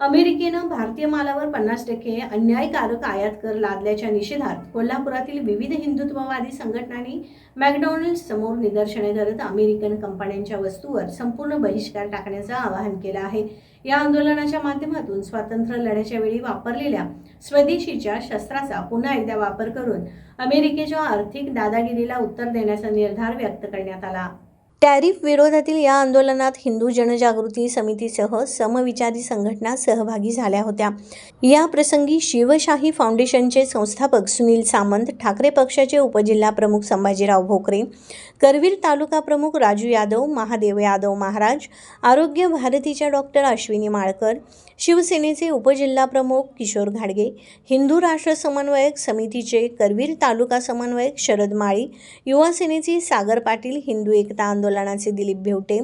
अमेरिकेनं भारतीय मालावर पन्नास टक्के अन्यायकारक आयात कर लादल्याच्या निषेधात कोल्हापुरातील विविध हिंदुत्ववादी संघटनांनी मॅकडॉनल्ड्स समोर निदर्शने करत अमेरिकन कंपन्यांच्या वस्तूवर संपूर्ण बहिष्कार टाकण्याचं आवाहन केलं आहे. या आंदोलनाच्या माध्यमातून स्वातंत्र्य लढ्याच्या वेळी वापरलेल्या स्वदेशीच्या शस्त्राचा पुन्हा एकदा वापर करून अमेरिकेच्या आर्थिक दादागिरीला उत्तर देण्याचा निर्धार व्यक्त करण्यात आला. टॅरिफ विरोधातील या आंदोलनात हिंदू जनजागृती समितीसह समविचारी संघटना सहभागी झाल्या होत्या. या प्रसंगी शिवशाही फाउंडेशनचे संस्थापक सुनील सामंत ठाकरे पक्षाचे उपजिल्हा प्रमुख संभाजीराव भोकरे करवीर तालुका प्रमुख राजू यादव महादेव यादव महाराज आरोग्य भारतीच्या डॉक्टर अश्विनी माळकर शिवसेनेचे उपजिल्हा प्रमुख किशोर घाडगे हिंदू राष्ट्र समन्वयक समितीचे करवीर तालुका समन्वयक शरद माळी युवा सेनेचे सागर पाटील हिंदू एकता आंदोलनाचे दिलीप भेवटे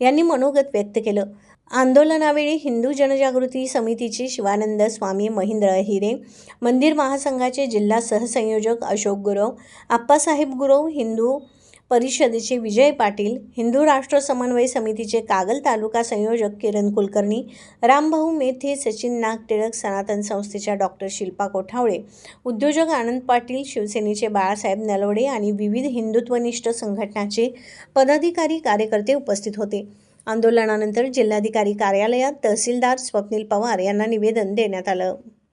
यांनी मनोगत व्यक्त केलं. आंदोलनावेळी हिंदू जनजागृती समितीचे शिवानंद स्वामी महेंद्र हिरे मंदिर महासंघाचे जिल्हा सहसंयोजक अशोक गुरव आप्पासाहेब गुरव हिंदू परिषदेचे विजय पाटील हिंदू राष्ट्र समन्वय समितीचे कागल तालुका संयोजक किरण कुलकर्णी रामभाऊ मेथे सचिन नाग टिळक सनातन संस्थेच्या डॉक्टर शिल्पा कोठावळे उद्योजक आनंद पाटील शिवसेनेचे बाळासाहेब नलवडे आणि विविध हिंदुत्वनिष्ठ संघटनाचे पदाधिकारी कार्यकर्ते उपस्थित होते. आंदोलनानंतर जिल्हाधिकारी कार्यालयात तहसीलदार स्वप्नील पवार यांना निवेदन देण्यात आलं.